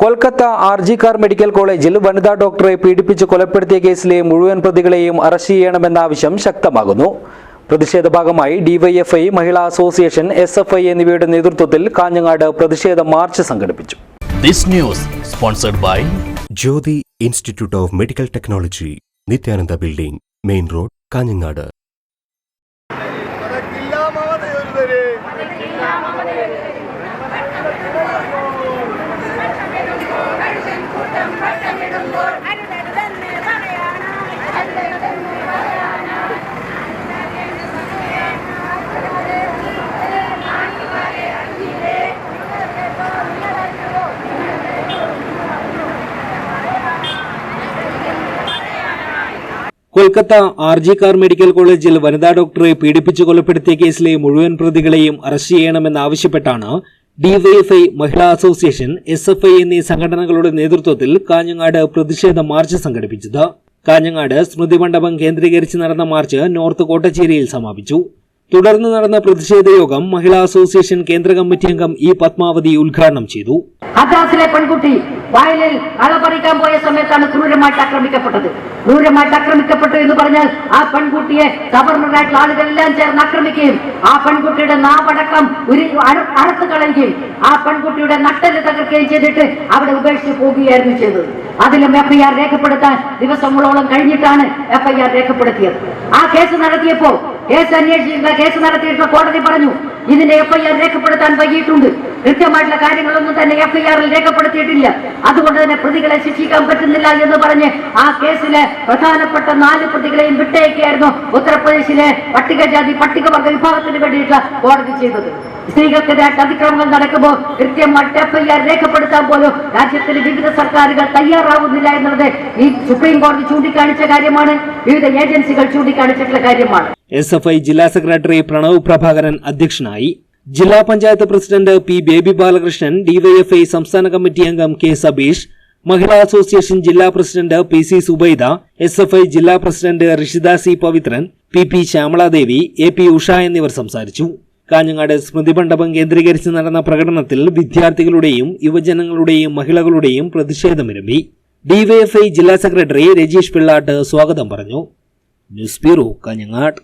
Kolkata R G Kar medical കോളേജിൽ വനിതാ ഡോക്ടറെ പീഡിപ്പിച്ച് കൊലപ്പെടുത്തിയ കേസിലെ മുഴുവൻ പ്രതികളെയും അറസ്റ്റ് ചെയ്യണമെന്ന ആവശ്യം ശക്തമാകുന്നു. പ്രതിഷേധ ഭാഗമായി DYFI Mahila association S F I എന്നിവയുടെ നേതൃത്വത്തിൽ കാഞ്ഞങ്ങാട് പ്രതിഷേധ മാർച്ച് സംഘടിപ്പിച്ചു. This news sponsored by Jyothi institute of medical technology Nithyananda building main road Kanhangad. Kolkata R G Kar medical കോളേജിൽ വനിതാ ഡോക്ടറെ പീഡിപ്പിച്ച് കൊലപ്പെടുത്തിയ കേസിലെ മുഴുവൻ പ്രതികളെയും arrest ചെയ്യണമെന്നാവശ്യപ്പെട്ടാണ് DYFI Mahila association S F I എന്നീ സംഘടനകളുടെ നേതൃത്വത്തിൽ കാഞ്ഞങ്ങാട് പ്രതിഷേധ മാർച്ച് സംഘടിപ്പിച്ചത്. കാഞ്ഞങ്ങാട് സ്മൃതി മണ്ഡപം കേന്ദ്രീകരിച്ച് നടന്ന മാർച്ച് നോർത്ത് കോട്ടച്ചേരിയിൽ സമാപിച്ചു. തുടർന്ന് നടന്ന പ്രതിഷേധ യോഗം മഹിളാ അസോസിയേഷൻ കേന്ദ്ര കമ്മിറ്റി അംഗം ഇ പത്മാവതി ഉദ്ഘാടനം ചെയ്തു. മദ്രാസിലെ പെൺകുട്ടി വയലിൽ അളപറിക്കാൻ പോയ സമയത്താണ് ക്രൂരമായിട്ട് ആക്രമിക്കപ്പെട്ടത്. ക്രൂരമായിട്ട് ആക്രമിക്കപ്പെട്ടു എന്ന് പറഞ്ഞാൽ ആ പെൺകുട്ടിയെ ഗവർണറായിട്ടുള്ള ആളുകളെല്ലാം ചേർന്ന് ആക്രമിക്കുകയും ആ പെൺകുട്ടിയുടെ നാവടക്കം ഒരു അടുത്ത് കളയുകയും ആ പെൺകുട്ടിയുടെ നട്ടൽ തകർക്കുകയും ചെയ്തിട്ട് അവിടെ ഉപേക്ഷിച്ച് പോകുകയായിരുന്നു ചെയ്തത്. അതിലും എഫ്ഐആർ രേഖപ്പെടുത്താൻ ദിവസങ്ങളോളം കഴിഞ്ഞിട്ടാണ് എഫ്ഐആർ രേഖപ്പെടുത്തിയത്. ആ കേസ് നടത്തിയപ്പോ കേസ് അന്വേഷിച്ചിരുന്ന കേസ് നടത്തിയിരുന്ന കോടതി പറഞ്ഞു ഇതിന്റെ എഫ്ഐആർ രേഖപ്പെടുത്താൻ വൈകിയിട്ടുണ്ട്. കൃത്യമായിട്ടുള്ള കാര്യങ്ങളൊന്നും തന്നെ എഫ്ഐആറിൽ രേഖപ്പെടുത്തിയിട്ടില്ല. അതുകൊണ്ട് തന്നെ പ്രതികളെ ശിക്ഷിക്കാൻ പറ്റുന്നില്ല എന്ന് പറഞ്ഞ് ആ കേസിലെ പ്രധാനപ്പെട്ട നാല് പ്രതികളെയും വിട്ടയക്കുകയായിരുന്നു ഉത്തർപ്രദേശിലെ പട്ടികജാതി പട്ടികവർഗ വിഭാഗത്തിന് വേണ്ടിയിട്ടുള്ള കോടതി ചെയ്തത്. സ്ത്രീകൾക്കെതിരായിട്ട് അതിക്രമങ്ങൾ നടക്കുമ്പോൾ കൃത്യമായിട്ട് എഫ്ഐആർ രേഖപ്പെടുത്താൻ പോലും രാജ്യത്തിലെ വിവിധ സർക്കാരുകൾ തയ്യാറാവുന്നില്ല എന്നുള്ളത് ഈ സുപ്രീം കോടതി ചൂണ്ടിക്കാണിച്ച കാര്യമാണ്. വിവിധ ഏജൻസികൾ ചൂണ്ടിക്കാണിച്ചിട്ടുള്ള കാര്യമാണ്. എസ് എഫ് ഐ ജില്ലാ സെക്രട്ടറി പ്രണവ് പ്രഭാകരൻ അധ്യക്ഷനായി ജില്ലാ panchayat president P Baby Balakrishnan DYFI സംസ്ഥാന കമ്മിറ്റി അംഗം കെ സബീഷ് മഹിളാ അസോസിയേഷൻ ജില്ലാ president P C Zubaida S F I ജില്ലാ president Rishitha C Pavithran P P Shyamaladevi A P Usha എന്നിവർ സംസാരിച്ചു. കാഞ്ഞങ്ങാട് സ്മൃതി മണ്ഡപം കേന്ദ്രീകരിച്ച് നടന്ന പ്രകടനത്തിൽ വിദ്യാർത്ഥികളുടെയും യുവജനങ്ങളുടെയും മഹിളകളുടെയും പ്രതിഷേധമിരമ്പി. ഡിവൈഎഫ്ഐ ജില്ലാ സെക്രട്ടറി രജീഷ് പിള്ളാട്ട് സ്വാഗതം പറഞ്ഞു. News bureau Kanhangad.